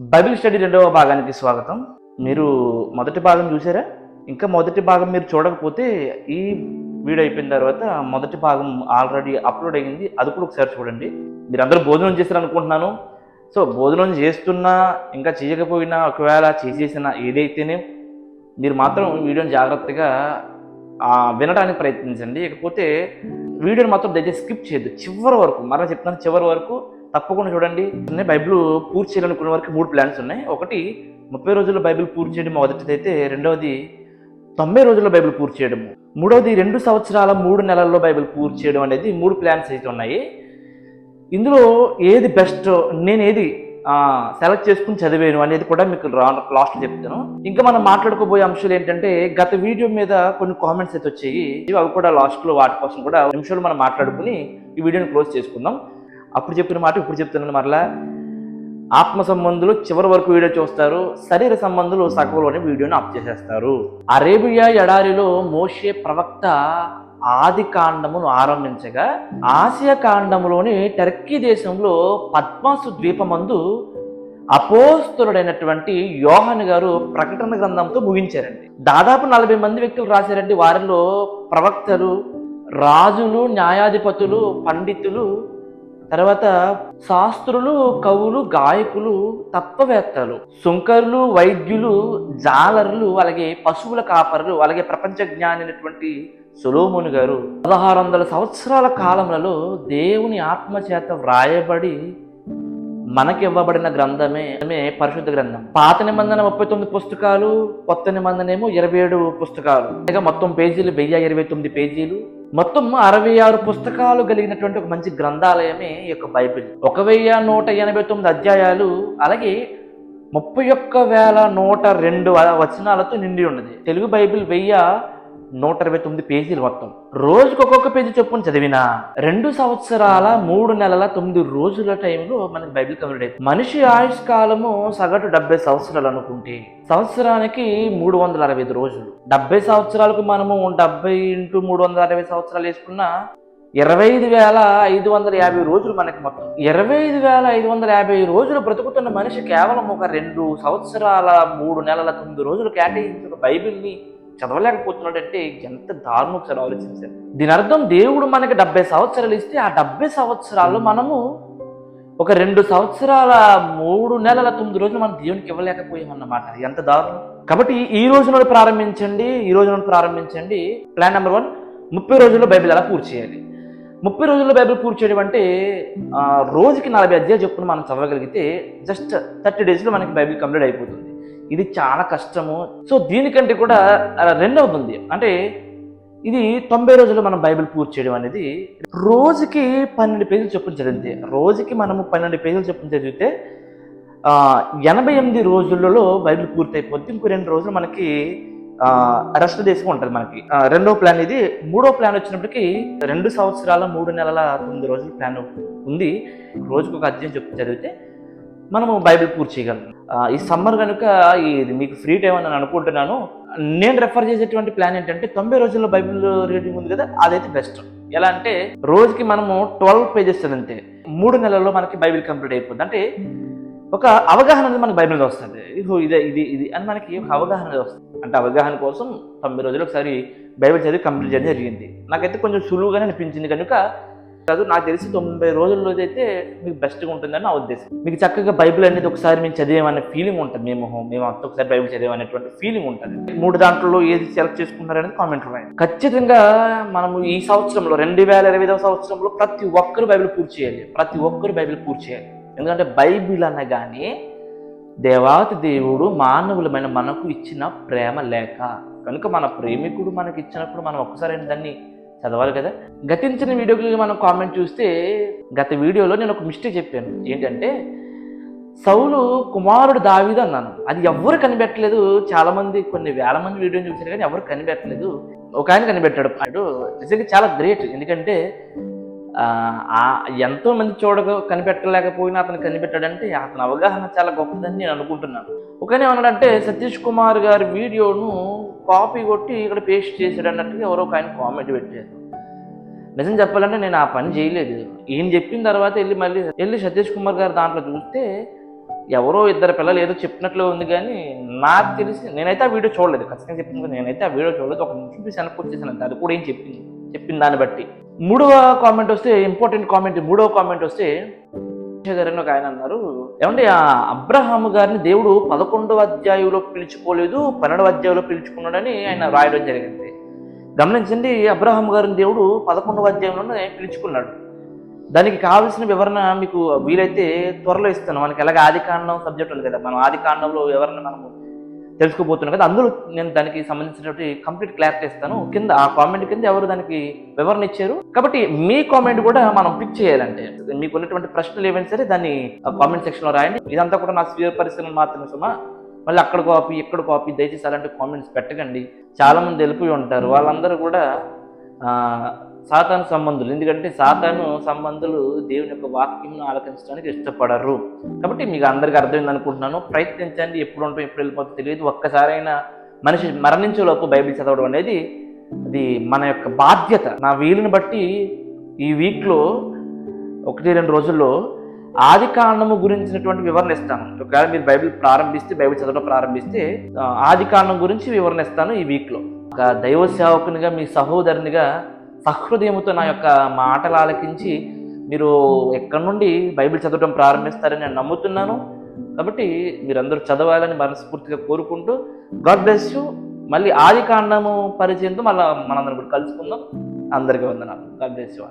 Bible study రెండవ భాగానికి స్వాగతం. మీరు మొదటి భాగం చూసారా? ఇంకా మొదటి భాగం మీరు చూడకపోతే ఈ వీడియో అయిపోయిన తర్వాత మొదటి భాగం ఆల్రెడీ అప్లోడ్ అయ్యింది. అది కూడా ఒకసారి చూడండి. మీరు అందరూ భోజనం చేశారు అనుకుంటున్నాను సో భోజనం చేస్తున్నా ఇంకా చేయకపోయినా ఒకవేళ చేసేసిన ఏదైతేనే మీరు మాత్రం వీడియోని జాగ్రత్తగా వినడానికి ప్రయత్నించండి. ఇకపోతే వీడియోని మాత్రం దయచేసి స్కిప్ చేయొద్దు. చివరి వరకు మరలా చెప్తాను చివరి వరకు తప్పకుండా చూడండి. బైబిల్ పూర్తి చేయాలనుకునే వరకు మూడు ప్లాన్స్ ఉన్నాయి. ఒకటి ముప్పై రోజుల్లో బైబిల్ పూర్తి చేయడం మొదటిది అయితే రెండవది తొంభై రోజుల్లో బైబిల్ పూర్తి చేయడము. మూడవది రెండు సంవత్సరాల మూడు నెలల్లో బైబిల్ పూర్తి చేయడం అనేది మూడు ప్లాన్స్ అయితే ఉన్నాయి. ఇందులో ఏది బెస్ట్ నేను ఏది సెలెక్ట్ చేసుకుని చదివాను అనేది కూడా మీకు లాస్ట్ చెప్తాను. ఇంకా మనం మాట్లాడుకోబోయే అంశాలు ఏంటంటే గత వీడియో మీద కొన్ని కామెంట్స్ అయితే వచ్చాయి. అవి కూడా లాస్ట్లో వాటి కోసం కూడా నిమిషాలు మనం మాట్లాడుకుని ఈ వీడియోని క్లోజ్ చేసుకుందాం. అప్పుడు చెప్పిన మాట ఇప్పుడు చెప్తున్నాను మరలా ఆత్మ సంబంధులు చివరి వరకు వీడియో చూస్తారు శరీర సంబంధులు సగంలోనే వీడియోని ఆఫ్ చేసేస్తారు. అరేబియా ఎడారిలో మోషే ప్రవక్త ఆది కాండమును ఆరంభించగా ఆసియా కాండములోని టర్కీ దేశంలో పద్మాసు ద్వీపమందు అపోస్తుడైనటువంటి యోహన్ గారు ప్రకటన గ్రంథంతో ముగించారండి. దాదాపు నలభై మంది వ్యక్తులు రాశారండి. వారిలో ప్రవక్తలు రాజులు న్యాయాధిపతులు పండితులు తర్వాత శాస్త్రులు కవులు గాయకులు తత్వవేత్తలు సుంకరులు వైద్యులు జాలరులు అలాగే పశువుల కాపరులు అలాగే ప్రపంచ జ్ఞానినటువంటి సులోముని గారు పదహారు వందల సంవత్సరాల కాలంలో దేవుని ఆత్మ చేత వ్రాయబడి మనకి ఇవ్వబడిన గ్రంథమే పరిశుద్ధ గ్రంథం. పాత నిబంధన ముప్పై తొమ్మిది పుస్తకాలు కొత్త నిబంధన ఏమో ఇరవై ఏడు పుస్తకాలు. ఇంకా మొత్తం పేజీలు వెయ్యి ఇరవై తొమ్మిది పేజీలు. మొత్తం అరవై ఆరు పుస్తకాలు కలిగినటువంటి ఒక మంచి గ్రంథాలయమే ఈ యొక్క బైబిల్. ఒక వెయ్యి నూట ఎనభై తొమ్మిది అధ్యాయాలు అలాగే ముప్పై ఒక్క వేల నూట రెండు వచనాలతో నిండి ఉన్నది. తెలుగు బైబిల్ వెయ్యి నూట ఇరవై తొమ్మిది పేజీలు మొత్తం. రోజుకు ఒక్కొక్క పేజీ చొప్పున చదివినా రెండు సంవత్సరాల మూడు నెలల తొమ్మిది రోజుల టైంలో మనకి బైబిల్ కంప్లీట్ అయింది మనిషి ఆయుష్ కాలము సగటు డెబ్బై సంవత్సరాలు అనుకుంటే సంవత్సరానికి మూడు వందల అరవై ఐదు రోజులు. డెబ్బై సంవత్సరాలకు మనము డెబ్బై ఇంటూ మూడు వందల అరవై సంవత్సరాలు వేసుకున్నా ఇరవై ఐదు వేల ఐదు వందల యాభై రోజులు మనకి మొత్తం. ఇరవై ఐదు వేల ఐదు వందల యాభై రోజులు బ్రతుకుతున్న మనిషి కేవలం ఒక రెండు సంవత్సరాల మూడు నెలల తొమ్మిది రోజులు కేటాయించిన బైబిల్ని చదవలేకపోతున్నాడంటే ఎంత దారుణం ఒకసారి ఆలోచించారు. దీని అర్థం దేవుడు మనకి డెబ్బై సంవత్సరాలు ఇస్తే ఆ డెబ్బై సంవత్సరాలు మనము ఒక రెండు సంవత్సరాల మూడు నెలల తొమ్మిది రోజులు మనం దేవునికి ఇవ్వలేకపోయామన్నమాట ఎంత దారుణం. కాబట్టి ఈ రోజు నుండి ప్రారంభించండి ఈ రోజు నుండి ప్రారంభించండి. ప్లాన్ నెంబర్ వన్ ముప్పై రోజుల్లో బైబిల్ ఎలా పూర్తి చేయాలి? ముప్పై రోజుల్లో బైబిల్ పూర్తి చేయడం అంటే రోజుకి నలభై అధ్యాయాలు చొప్పున మనం చదవగలిగితే జస్ట్ థర్టీ డేస్లో మనకి బైబిల్ కంప్లీట్ అయిపోతుంది. ఇది చాలా కష్టము. సో దీనికంటే కూడా రెండవది ఉంది అంటే ఇది తొంభై రోజుల్లో మనం బైబిల్ పూర్తి చేయడం అనేది రోజుకి పన్నెండు పేజీలు చొప్పున జరిగింది. రోజుకి మనము పన్నెండు పేజీలు చొప్పున చదివితే ఎనభై ఎనిమిది రోజులలో బైబిల్ పూర్తి అయిపోద్ది ఇంకో రెండు రోజులు మనకి రెస్ట్ దేశం ఉంటుంది మనకి. రెండో ప్లాన్ ఇది. మూడో ప్లాన్ వచ్చినప్పటికీ రెండు సంవత్సరాల మూడు నెలల తొమ్మిది రోజుల ప్లాన్ ఉంది. రోజుకు ఒక అధ్యయనం చెప్పు చదివితే మనము బైబిల్ పూర్తి చేయగలం. ఈ సమ్మర్ కనుక ఇది మీకు ఫ్రీ టైం అని నేను అనుకుంటున్నాను. నేను రెఫర్ చేసేటువంటి ప్లాన్ ఏంటంటే తొంభై రోజుల్లో బైబిల్ రీడింగ్ ఉంది కదా అదైతే బెస్ట్. ఎలా అంటే రోజుకి మనము ట్వెల్వ్ పేజెస్ చదివితే మూడు నెలల్లో మనకి బైబిల్ కంప్లీట్ అయిపోద్ది. అంటే ఒక అవగాహన అనేది మనకి బైబిల్ వస్తుంది. ఇదిగో ఇదే ఇది ఇది అని మనకి ఒక అవగాహన వస్తుంది. అంటే అవగాహన కోసం తొంభై రోజులు ఒకసారి బైబిల్ చదివి కంప్లీట్ చేయడం జరిగింది. నాకైతే కొంచెం సులువుగానే అనిపించింది కనుక కాదు నాకు తెలిసి తొంభై రోజుల్లో అయితే మీకు బెస్ట్గా ఉంటుందని నా ఉద్దేశం. మీకు చక్కగా బైబిల్ అనేది ఒకసారి మేము చదివేమనే ఫీలింగ్ ఉంటుంది. మేము మేము అంత ఒకసారి బైబిల్ చదివేమనేటువంటి ఫీలింగ్ ఉంటుంది. మూడు దాంట్లో ఏది సెలెక్ట్ చేసుకున్నారు అనేది కామెంట్ రాయండి. ఖచ్చితంగా మనము ఈ సంవత్సరంలో రెండు వేల ఇరవై సంవత్సరంలో ప్రతి ఒక్కరు బైబిల్ పూర్తి చేయాలి. ప్రతి ఒక్కరు బైబిల్ పూర్తి చేయాలి. ఎందుకంటే బైబిల్ అనగానే దేవాతి దేవుడు మానవులమైన మనకు ఇచ్చిన ప్రేమ లేక. కనుక మన ప్రేమికుడు మనకి ఇచ్చినప్పుడు మనం ఒక్కసారి దాన్ని చదవాలి కదా? గతించిన వీడియోకి మనం కామెంట్ చూస్తే గత వీడియోలో నేను ఒక మిస్టేక్ చెప్పాను. ఏంటంటే సౌలు కుమారుడు దావీదు అన్నాను. అది ఎవ్వరు కనిపెట్టలేదు. చాలా మంది కొన్ని వేల మంది వీడియోని చూసారు కానీ ఎవరు కనిపెట్టలేదు. ఒక ఆయన కనిపెట్టాడు. అటు నిజంగా చాలా గ్రేట్ ఎందుకంటే ఎంతో మంది చూడక కనిపెట్టలేకపోయినా అతను కనిపెట్టాడంటే అతని అవగాహన చాలా గొప్పదని నేను అనుకుంటున్నాను. ఒకనే ఉన్నాడంటే సతీష్ కుమార్ గారి వీడియోను కాపీ కొట్టి ఇక్కడ పేస్ట్ చేశాడు అన్నట్టుగా ఎవరో ఒక ఆయన కామెంట్ పెట్టారు. నిజం చెప్పాలంటే నేను ఆ పని చేయలేదు. ఈయన చెప్పిన తర్వాత వెళ్ళి మళ్ళీ వెళ్ళి సతీష్ కుమార్ గారు దాంట్లో చూస్తే ఎవరో ఇద్దరు పిల్లలు ఏదో చెప్పినట్లు ఉంది కానీ నాకు తెలిసి నేనైతే ఆ వీడియో చూడలేదు. ఖచ్చితంగా చెప్పింది నేనైతే ఆ వీడియో చూడలేదు. ఒక నిమిషం చూసి వెనక్కి వచ్చేసాను. అది కూడా ఏం చెప్పింది? చెప్పిన దాన్ని బట్టి. మూడవ కామెంట్ వస్తే ఇంపార్టెంట్ కామెంట్ మూడవ కామెంట్ వస్తే గారని ఒక ఆయన అన్నారు. ఏమంటే ఆ అబ్రహాము గారిని దేవుడు పదకొండవ అధ్యాయంలో పిలుచుకోలేదు పన్నెండవ అధ్యాయంలో పిలుచుకున్నాడని ఆయన రాయడం జరిగింది. గమనించండి అబ్రహాం గారిని దేవుడు పదకొండవ అధ్యాయంలోనే పిలుచుకున్నాడు. దానికి కావలసిన వివరణ మీకు వీలైతే త్వరలో ఇస్తాను. మనకి ఎలాగ ఆది కాండం సబ్జెక్ట్ ఉంది కదా మనం ఆది కాండంలో వివరణ మనము తెలుసుకోబోతున్నాం కదా. అందులో నేను దానికి సంబంధించినటువంటి కంప్లీట్ క్లారిటీ ఇస్తాను. కింద ఆ కామెంట్ కింద ఎవరు దానికి వివరణ ఇచ్చారు. కాబట్టి మీ కామెంట్ కూడా మనం పిక్ చేయాలంటే మీకు ఉన్నటువంటి ప్రశ్నలు ఏమైనా సరే దాన్ని కామెంట్ సెక్షన్లో రాయండి. ఇదంతా కూడా నా స్వీయ పరిశీలన మాత్రమే సుమా. మళ్ళీ అక్కడ కాపీ ఇక్కడ కాపీ దయచేసి అలాంటి కామెంట్స్ పెట్టకండి. చాలా మంది వెళ్ళిపోయి ఉంటారు. వాళ్ళందరూ కూడా సాతాను సంబంధులు. ఎందుకంటే సాతాను సంబంధులు దేవుని యొక్క వాక్యంను ఆలకించడానికి ఇష్టపడరు. కాబట్టి మీకు అందరికీ అర్థమైంది అనుకుంటున్నాను. ప్రయత్నించండి. ఎప్పుడు ఉంటాం ఎప్పుడు వెళ్ళిపోతుందో తెలియదు. ఒక్కసారైనా మనిషి మరణించేలోపు బైబిల్ చదవడం అనేది అది మన యొక్క బాధ్యత. నా వీలుని బట్టి ఈ వీక్లో ఒకటి రెండు రోజుల్లో ఆది కాండము గురించినటువంటి వివరణ ఇస్తాను. ఒకవేళ మీరు బైబిల్ ప్రారంభిస్తే బైబిల్ చదవడం ప్రారంభిస్తే ఆది కాండం గురించి వివరణ ఇస్తాను ఈ వీక్లో. ఒక దైవ సేవకునిగా మీ సహోదరునిగా సహృదయముతో నా యొక్క మాటలు ఆలకించి మీరు ఎక్కడి నుండి బైబిల్ చదవడం ప్రారంభిస్తారని నేను నమ్ముతున్నాను. కాబట్టి మీరందరూ చదవాలని మనస్ఫూర్తిగా కోరుకుంటూ గాడ్ బ్లెస్ యూ. మళ్ళీ ఆది కాండము పరిచయంతో మళ్ళీ మనందరం కూడా కలుసుకుందాం. అందరికీ వందనాలు. God bless you